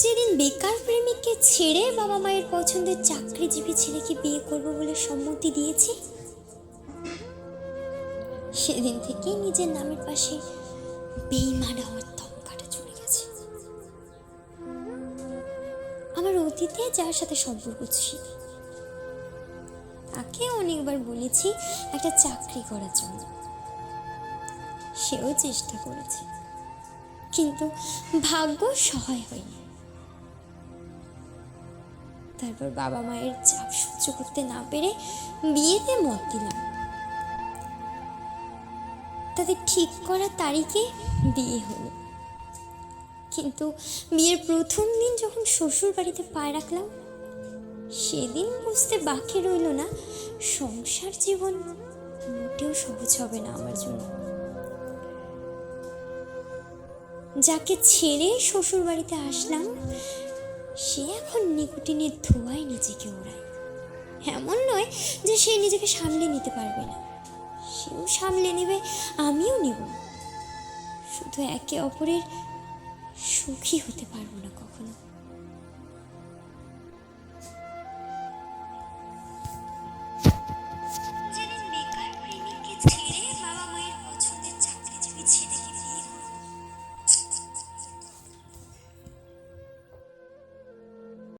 যেদিন বেকার প্রেমিককে ছেড়ে বাবা মায়ের পছন্দের চাকরিজীবী ছেলেকে বিয়ে করব বলে সম্মতি দিয়েছি, সেদিন থেকেই নিজের নামের পাশে বেইমান হওয়ার দমকাটা চলে গেছে। আমার অতীতে যার সাথে সম্পর্ক ছিল, তাকে অনেকবার বলেছি একটা চাকরি করার জন্য। সেও চেষ্টা করেছে, কিন্তু ভাগ্য সহায় হয়নি। তারপর বাবা মায়ের চাপ সহ্য করতে না পেরে বিয়েতে মত দিলাম। তাদের ঠিক করা তারিখে বিয়ে হলো। কিন্তু বিয়ের প্রথম দিন যখন শ্বশুর বাড়িতে পা রাখলাম, সেদিন বুঝতে বাকি রইল না, সংসার জীবন মোটেও সহজ হবে না আমার জন্য। যাকে ছেড়ে শ্বশুর বাড়িতে আসলাম সে এখন নিকোটিনের ধোঁয়ায় নিজেকে ওড়ায়। এমন নয় যে সে নিজেকে সামলে নিতে পারবে না। সেও সামলে নেবে, আমিও নেব। শুধু একে অপরের সুখী হতে পারব না কখনো। যেদিন বেকার প্রেমিককে ছেড়ে